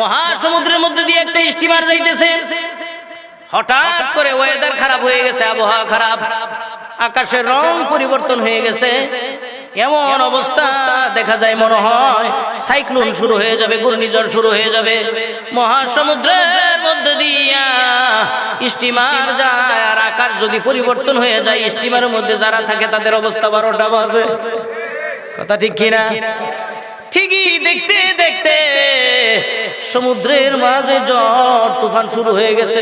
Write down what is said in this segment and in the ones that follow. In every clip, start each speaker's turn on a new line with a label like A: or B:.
A: মহাসমুদ্রের মধ্যে দিয়ে একটা স্টিমার যাইতেছে। হঠাৎ করে ওয়েদার খারাপ হয়ে গেছে, আবহাওয়া খারাপ। আকাশের রং পরিবর্তন হয়ে গেছে। এমন অবস্থা দেখা যায় মনে হয় সাইক্লোন শুরু হয়ে যাবে, ঘূর্ণিঝড় শুরু হয়ে যাবে। মহাসমুদ্রের মধ্যে দিয়া স্টিমার যায় আর আকাশ যদি পরিবর্তন হয়ে যায়, স্টিমারের মধ্যে যারা থাকে তাদের অবস্থা বারোটা বাজে। কথা ঠিক কিনা? ঠিকই দেখতে দেখতে সমুদ্রের মাঝে জ্বর তুফান শুরু হয়ে গেছে।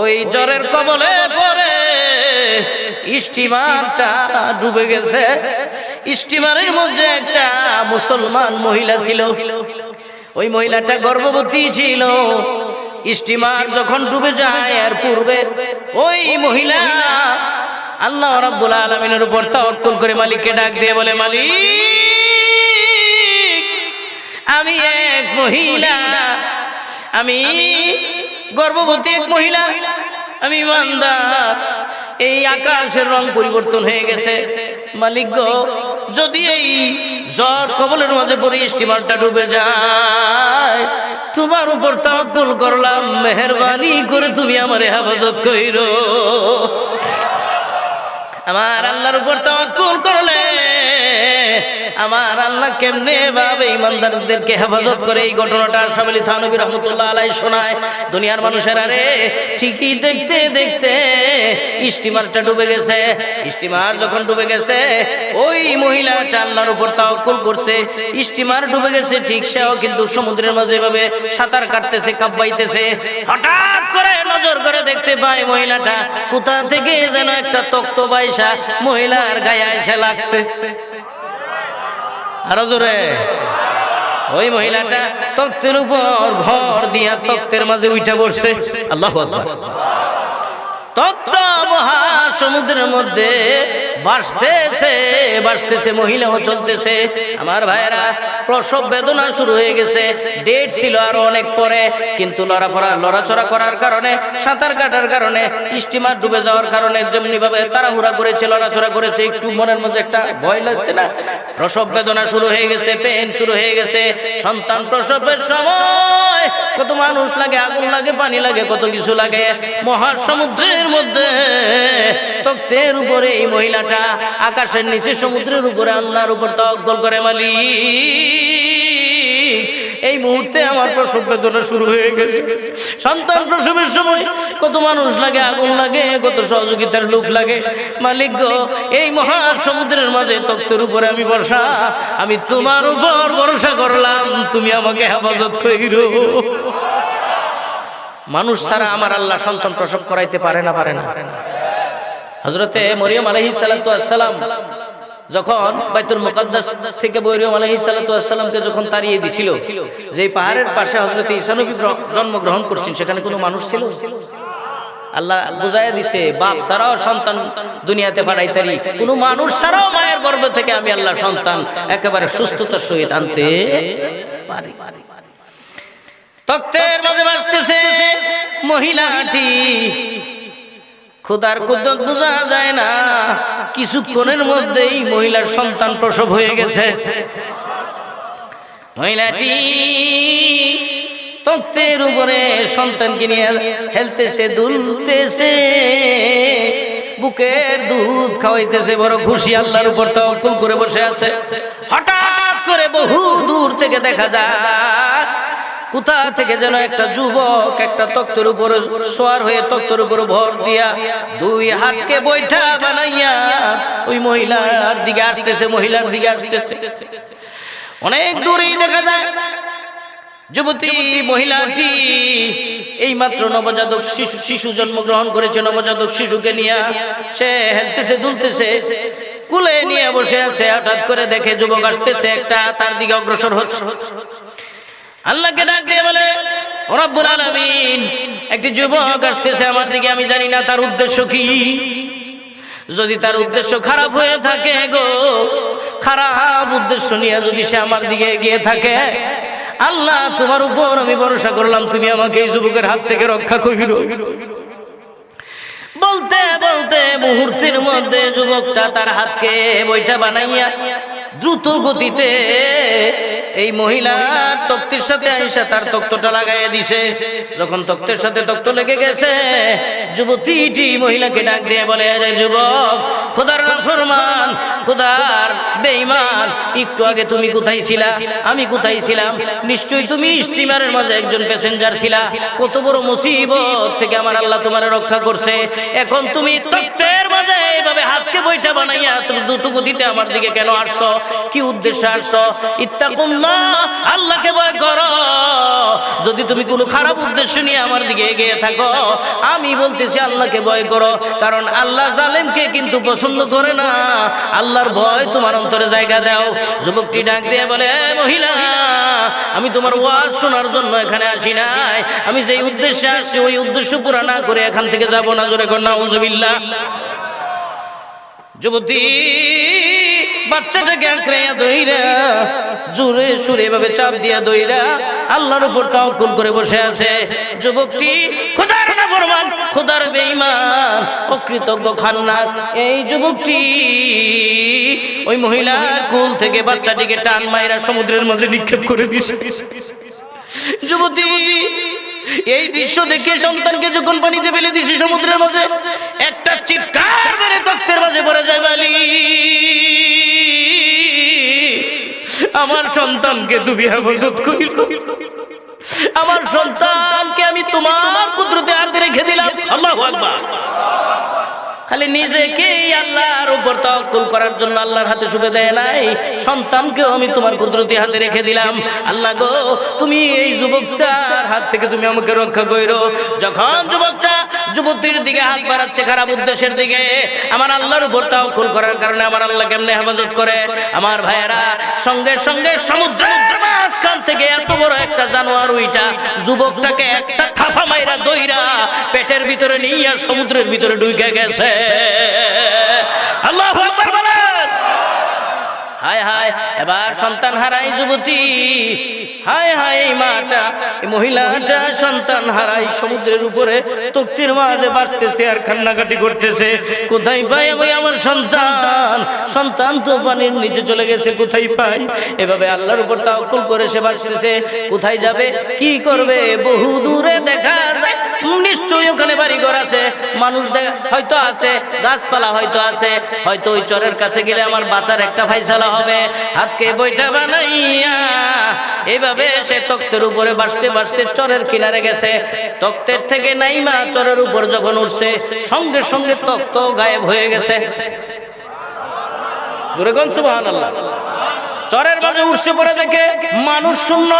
A: ওই জ্বরের কবলে পরে স্টিমারটা ডুবে গেছে। স্টিমারের মধ্যে একটা মুসলমান মহিলা ছিল। ওই মহিলাটা গর্ভবতী ছিল। স্টিমার যখন ডুবে যায় এর পূর্বে ওই মহিলা আল্লাহ রাব্বুল আলামিনের উপর তাওয়াক্কুল করে মালিককে ডাক দিয়ে বলে, মালিক আমি এক মহিলা। আমি গর্ভবতী এক মহিলা। আমি ইমানদার। এই আকাশের রং পরিবর্তন হয়ে গেছে। মালিক গো, যদি এই জ্বর কবলের মাঝে পড়ে স্টিমারটা ডুবে যায়, তোমার উপর তাওয়াক্কুল করলাম। মেহরবানি করে তুমি আমার হেফাজত কইরো। আমার আল্লাহর উপর তাওয়াক্কুল করলে আমার আল্লাহ কেমনে ভাবে ইমানদারদেরকে হেফাজত করে এই ঘটনাটা সামিলি থানবী রহমতুল্লাহ আলাই শোনায়। দুনিয়ার মানুষের আরে ঠিকই দেখতে দেখতে স্টিমারটা ডুবে গেছে। স্টিমার যখন ডুবে গেছে, ওই মহিলাটা আল্লাহর উপর তাওয়াক্কুল করছে। স্টিমার ডুবে গেছে, ঠিক সেও কিন্তু সমুদ্রের মাঝে এভাবে সাঁতার কাটতেছে কাব্বাইতেছে হঠাৎ করে নজর করে দেখতে পায় মহিলাটা, কোথা থেকে যেন একটা তক্ত বাইসা মহিলার গায়ে এসে লাগছে। আরও জোরে। ওই মহিলাটা তক্তের উপর ভর দিয়া তক্তের মাঝে উঠা বসছে। আল্লাহ তত্ত্ব মহাসমুদ্রের মধ্যে বাসতেছে বাসতেছে মহিলাও চলতেছে। আমার ভাইয়েরা, প্রসব বেদনা শুরু হয়ে গেছে। ডেট ছিল আরও অনেক পরে, কিন্তু লড়াচড়া করার কারণে, সাঁতার কাটার কারণে, স্টিমার ডুবে যাওয়ার কারণে যেমনি ভাবে তাড়াহুড়া করেছে লড়াচড়া করেছে, একটু মনের মধ্যে একটা ভয় লাগছে না? প্রসব বেদনা শুরু হয়ে গেছে পেন শুরু হয়ে গেছে। সন্তান প্রসবের সময়, কত মানুষ লাগে, আগুন লাগে, পানি লাগে, কত কিছু লাগে। মহাসমুদ্রের মধ্যে, তক্তের উপরে এই মহিলাটা আকাশের নিচে সমুদ্রের উপরে আল্লাহর উপর তকদল করে মালি এই মুহূর্তে আমার প্রসব বেদনা শুরু হয়ে গেছে। সন্তান প্রসবের সময় কত মানুষ লাগে, আগুন লাগে, কত সহযোগিতার লোক লাগে। মালিক গো, এই মহা সমুদ্রের মাঝে তক্তের উপরে আমি বর্ষা, আমি তোমার উপর ভরসা করলাম, তুমি আমাকে হেফাজত কইরো। মানুষ ছাড়া আমার আল্লাহ সন্তান প্রসব করাইতে পারে না পারে না। হজরতে মরিয়ম আলহি সালাম যখন বাইতুল মুকাদ্দাস থেকে মরিয়ম আলহি সালামকে যখন তাড়িয়ে দিছিল যে পাহাড়ের পাশে হজরত ঈসানবী জন্মগ্রহণ করছেন, সেখানে কোনো মানুষ ছিল? আল্লাহ বুঝাই দিছে, বাপ ছাড়াও সন্তান দুনিয়াতে পাঠাইতারি কোনো মানুষ ছাড়াও মায়ের গর্ভ থেকে আমি আল্লাহ সন্তান একেবারে সুস্থতার সহিত আনতে পারি। তক্তের মাঝে বাঁচতেছে মহিলাটি। খুদার কুদরত বোঝা যায় না। কিছুক্ষণের মধ্যেই মহিলার সন্তান প্রসব হয়ে গেছে। মহিলাটি তত্ত্বের উপরে সন্তানকে নিয়ে হেলতেছে, দুলতেছে, বুকের দুধ খাওয়াইতেছে, বড় খুশি আল্লাহর উপর তওয়াক্কুল করে বসে আছে। হঠাৎ করে বহু দূর থেকে দেখা যায় কোথা থেকে যেন একটা যুবক একটা তক্তের উপর সোয়ার হয়ে তক্তের উপর ভর দিয়া দুই হাতকে বৈঠা বানাইয়া ওই মহিলার দিকে আসতেছে, মহিলার দিকে আসতেছে। অনেক দূরেই দেখা যায়, যুবতী, মহিলাটি এই মাত্র নবজাতক শিশু শিশু জন্মগ্রহণ করেছে, নবজাতক শিশুকে নিয়ে সে হেলতেছে, দুলতেছে, কুলে নিয়ে বসে আছে, হঠাৎ করে দেখে যুবক আসতেছে, একটা তার দিকে অগ্রসর হচ্ছে। আল্লাহকে ডাক দিয়ে বলে রব্বুল আলামিন, একটি যুবক আসতেছে আমার দিকে, আমি জানি না তার উদ্দেশ্য কি। যদি তার উদ্দেশ্য খারাপ হয়ে থাকে গো, খারাপ উদ্দেশ্য নিয়ে যদি সে আমার দিকে এগিয়ে থাকে, আল্লাহ তোমার উপর আমি ভরসা করলাম, তুমি আমাকে এই যুবকের হাত থেকে রক্ষা করিল। বলতে বলতে মুহূর্তের মধ্যে যুবকটা তার হাতকে বইটা বানাইয়া দ্রুত গতিতে এই মহিলা তক্তের সাথে আইসা তার তক্তটা লাগাইয়া দিছে। যখন তক্তের সাথে তক্ত লেগে গেছে, যুবতীটি মহিলাকে ডাক দিয়ে বলে, আরে যুবক, খোদার ফরমান, খোদার বেঈমান, একটু আগে তুমি কোথায় ছিলা? আমি কোথায় ছিলাম? নিশ্চয়ই তুমি স্টিমারের মাঝে একজন প্যাসেঞ্জার ছিলা। কত বড় মুসিবত থেকে আমার আল্লাহ তোমার রক্ষা করছে। এখন তুমি তত্ত্বের মাঝে এইভাবে হাতকে বইটা বানাইয়া তুমি দ্রুত গতিতে আমার দিকে কেন আসছো? কি উদ্দেশ্যে আসছো? ইত্তাকুল্লাহ, আল্লাহকে ভয় করো। যদি তুমি কোনো খারাপ উদ্দেশ্য নিয়ে আমার দিকে এগিয়ে থাকো, আমি বলতেছি আল্লাহকে ভয় করো। কারণ আল্লাহ জালেমকে কিন্তু পছন্দ করে না। আল্লাহর ভয় তোমার অন্তরে জায়গা দাও। যুবকটি ডাক দিয়ে বলে মহিলা, আমি তোমার ওয়াজ শোনার জন্য এখানে আসি নাই। আমি যেই উদ্দেশ্যে আসছি, ওই উদ্দেশ্য পুরা না করে এখান থেকে যাব না। জোরে কর নাউজুবিল্লাহ যুবতী বাচ্চাটাকে আঁকড়াইয়া দইরা জোরে সুরে এভাবে চাপ দিয়া দইরা আল্লাহর উপর তাওকুল করে বসে আছে। যুবকটি, খোদার না ফরমান, খোদার বেঈমান, অকৃতজ্ঞ খান্নাস। এই যুবকটি, ওই মহিলা কুল থেকে বাচ্চাটিকে টান মাইরা সমুদ্রের মাঝে নিক্ষেপ করে দিছে। যুবতী, এই দৃশ্য দেখে সন্তানকে যখন পানিতে ফেলে দিছি সমুদ্রের মাঝে, একটা চিৎকার মেরে তক্তের মাঝে পড়ে যায় বালি। আমার সন্তানকে তুমি হেফাজত করিল। আমার সন্তানকে আমি তোমার কুদরতে হাতে রেখে দিলাম। আল্লাহ আকবার। খালি নিজেকেই আল্লাহর উপর তাওয়াক্কুল করার জন্য আল্লাহর হাতে সুবে দেয় নাই। সন্তানকেও আমি তোমার কুদরতি হাতে রেখে দিলাম। আল্লাহ গো, তুমি এই যুবকটার হাত থেকে তুমি আমাকে রক্ষা কইরো। যখন যুবকটা যুবতীর দিকে হাত বাড়াচ্ছে খারাপ উদ্দেশ্যের দিকে। আমার আল্লাহর উপর তাওয়াক্কুল করার কারণে আমার আল্লাহ কেমনে হেফাজত করে? আমার ভাইয়েরা সঙ্গে সঙ্গে সমুদ্র মাঝখান থেকে এত বড় একটা জানোয়ার ওইটা যুবকটাকে একটা থাপা মাইরা দইরা পেটের ভিতরে নিয়ে আর সমুদ্রের ভিতরে ঢুকে গেছে। আল্লাহ হায় হায়, এবার সন্তান হারাই যুবতী। হায় হায় এই মাটা, এই মহিলাটা সন্তান হারাই সমুদ্রের উপরে, তক্তির মাঝে বাঁচতেছে আর কান্নাকাটি করতেছে। কোথায় পাই আমি আমার সন্তান? সন্তান তো পানির নিচে চলে গেছে, কোথায় পাই? এভাবে আল্লাহর উপর তাওকুল করে সে বাঁচতেছে। কোথায় যাবে? কি করবে? বহু দূরে দেখা যায়। নিশ্চয়ই ওখানে বাড়ি ঘর আছে। মানুষ হয়তো আছে, গাছপালা হয়তো আছে। হয়তো ওই চরের কাছে গেলে আমার বাঁচার একটা ফাইসালা হবে। হাতকে বইটা বানাইয়া এইভাবে সে তক্তের উপরে বাসতে বাসতে চরের কিনারে গেছে। তক্তের থেকে নাইমা চরের উপর যখন উঠছে, সঙ্গে সঙ্গে তক্ত গায়েব হয়ে গেছে। জোরে কোন সুবহানাল্লাহ। চরের মাঝে উঠছে পড়ে দেখে মানুষ শূন্য,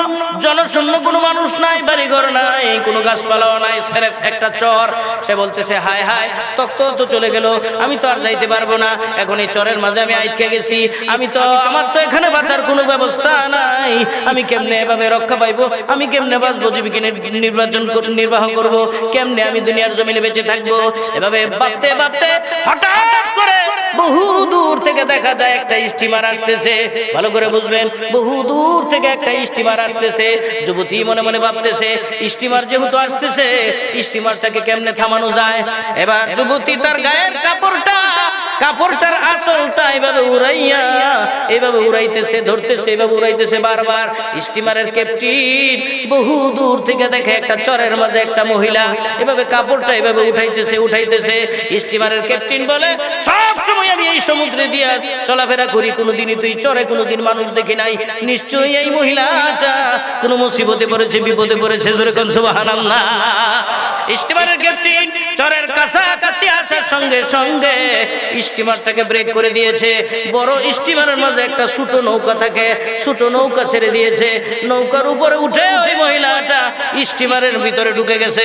A: জনশূন্য, কোনো মানুষ নাই, বাড়িঘর নাই, কোনো গাছপালাও নাই, সেরেফ একটা চর। সে বলতেছে, হায় হায় তক্ত তো চলে গেল, আমি তো আর যাইতে পারব না। এখন এই চরের মাঝে আমি আটকে গেছি, আমি তো, আমার তো এখানে বাঁচার কোনো ব্যবস্থা নাই। আমি কেমনে এভাবে রক্ষা পাইবো? আমি কেমনে বাঁচবো? জীবিকা নির্বাচন নির্বাহ করব? কেমনে আমি দুনিয়ার জমিনে বেঁচে থাকব? এভাবে ভাবতে ভাবতে হঠাৎ করে বহু দূর থেকে দেখা যায়, একটা স্টিমার আসতেছে। ভালো করে বুঝবেন, বহু দূর থেকে একটা স্টিমার আসতেছে। যুবতী মনে মনে ভাবতেছে, স্টিমার যেহেতু আসতেছে, স্টিমারটাকে কেমনে থামানো যায়? এবার যুবতী তার গায়ের কাপড়টা কাপড়টার আসলটা এভাবে উড়াইয়া এইভাবে উড়াইতেছে, ধরতেছে, এভাবে উড়াইতেছে বারবার। স্টিমারের ক্যাপ্টেন বহু দূর থেকে দেখে একটা চরের মাঝে একটা মহিলা, এভাবে কাপড়টা এভাবে উঠাইতেছে উঠাইতেছে। স্টিমারের ক্যাপ্টিন বলে, সব সময় আমি এই সমুদ্রে দিয়া চলাফেরা করি, কোনোদিনই তুই চরে, কোনোদিন মানুষ দেখি নাই। নিশ্চয়ই এই মহিলাটা কোনো মুসিবতে পড়েছে, বিপদে পড়েছে, জোরে কোন সুবহানাল্লাহ? স্টিমারের ক্যাপ্টেন চরের কাছাকাছি আসার সঙ্গে সঙ্গে স্টিমারটাকে ব্রেক করে দিয়েছে। বড় স্টিমারের মাঝে একটা ছোট নৌকা থাকে। ছোট নৌকা ছেড়ে দিয়েছে। নৌকার উপরে উঠে ওই মহিলাটা স্টিমারের ভিতরে ঢুকে গেছে।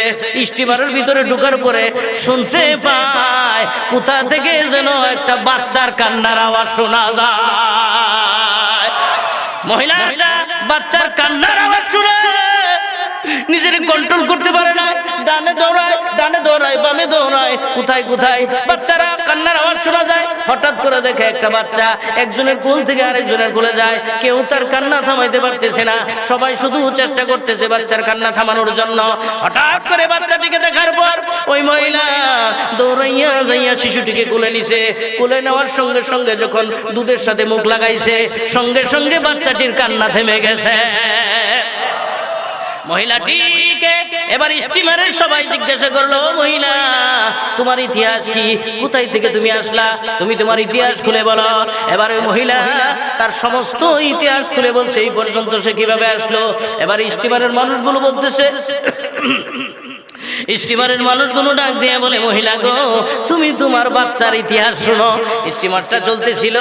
A: স্টিমারের ভিতরে ঢুকার পরে শুনতে পায়, কোথা থেকে যেন একটা বাচ্চার কান্নার আওয়াজ শোনা যায়। মহিলাটা বাচ্চার কান্নার নিজের কন্ট্রোল করতে পারে না। ডানে দৌড়ায় ডানে দৌড়ায়, বামে দৌড়ায়, কোথায় কোথায়? বাচ্চারা কান্নার আওয়াজ শোনা যায়। হঠাৎ করে দেখে একটা বাচ্চা একজনের কোল থেকে আরেকজনের কোলে যায়। কেউ তার কান্না থামাইতে পারতেছে না। সবাই শুধু চেষ্টা করতেছে বাচ্চার কান্না থামানোর জন্য। হঠাৎ করে বাচ্চাটিকে দেখার পর ওই মহিলা দৌড়াইয়া যাইয়া শিশুটিকে কোলে নিছে। কোলে নেওয়ার সঙ্গে সঙ্গে যখন দুধের সাথে মুখ লাগাইছে, সঙ্গে সঙ্গে বাচ্চাটির কান্না থেমে গেছে। মহিলাটিকে এবার স্টিমারের সবাই জিজ্ঞাসা করল, মহিলা, তোমার ইতিহাস কি? কোথায় থেকে তুমি আসলা? তুমি তোমার ইতিহাস খুলে বলো। এবার ওই মহিলা তার সমস্ত ইতিহাস খুলে বলছে, এই পর্যন্ত সে কীভাবে আসলো? এবার স্টিমারের মানুষগুলো বলতেছে স্টিমারের মানুষগুলো ডাক দিয়ে বলে, মহিলা গো, তুমি তোমার বাচ্চার ইতিহাস শুনো। স্টিমারটা চলতেছিল।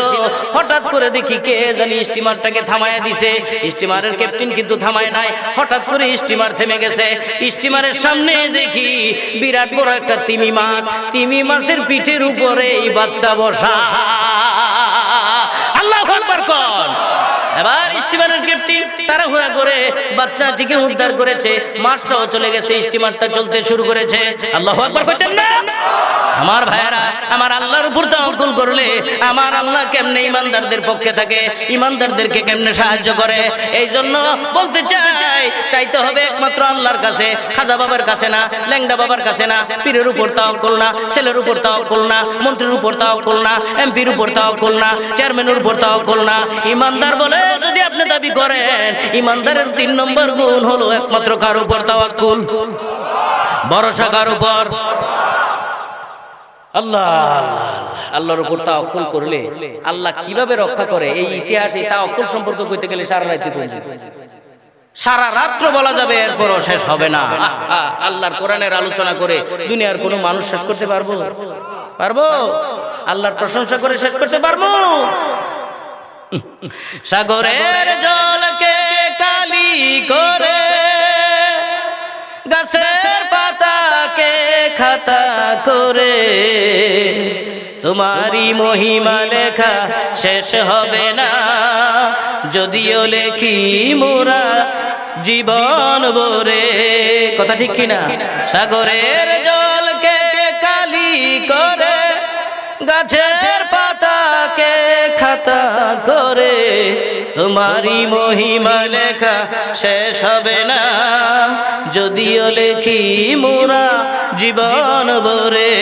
A: হঠাৎ করে দেখি কে জানি স্টিমারটাকে থামায় দিছে। স্টিমারের ক্যাপ্টেন কিন্তু থামায় নাই। হঠাৎ করে স্টিমার থেমে গেছে। স্টিমারের সামনে দেখি বিরাট বড় একটা তিমি মাছ। তিমি মাছের পিঠের উপরে এই বাচ্চা বসা। আল্লাহ কর। এবার স্টিমারের তাড়াহুড়া করে বাচ্চাটিকে উদ্ধার করেছে। মাছটাও চলে গেছে, স্টিমারটা চলতে শুরু করেছে। আল্লাহ না। আমার ভাইয়ারা, আমার আল্লাহর উপর তাওয়াক্কুল করলে আমার আল্লাহ কেমনে ইমানদারদের পক্ষে থাকে, ইমানদারদেরকে কেমনে সাহায্য করে? এই জন্য বলতে চাই, চাইতে হবে একমাত্র আল্লাহর কাছে, খাজা বাবার কাছে না, ল্যাংডা বাবার কাছে না, পীরের উপর তাওয়াক্কুল না, ছেলের উপর তাওয়াক্কুল না, মন্ত্রীর উপর তাওয়াক্কুল না, এমপির উপর তাওয়াক্কুল না, চেয়ারম্যানের উপর তাওয়াক্কুল না। ইমানদার বলে যদি আপনি দাবি করেন, ইমানদারের তিন নম্বর গুণ হলো একমাত্র কার উপর তাওয়াক্কুল? ভরসা কার উপর? আল্লাহ, আল্লাহর বলা যাবে না। কোরআনের আলোচনা করে দুনিয়ার কোনো মানুষ শেষ করতে পারব? পারব? আল্লাহর প্রশংসা করে শেষ করতে পারব? সাগরের জলকে কালি করে গাছের পাতাকে খাতা করে তোমারই মহিমা লেখা শেষ হবে না। যদিও লেখি মোরা জীবন বরে কথা ঠিক কিনা? সাগরের জলকে কালি করে গাছের পাতাকে খাতা করে তোমারই মহিমা লেখা শেষ হবে না। যদিও লেখি মোরা জীবন বরে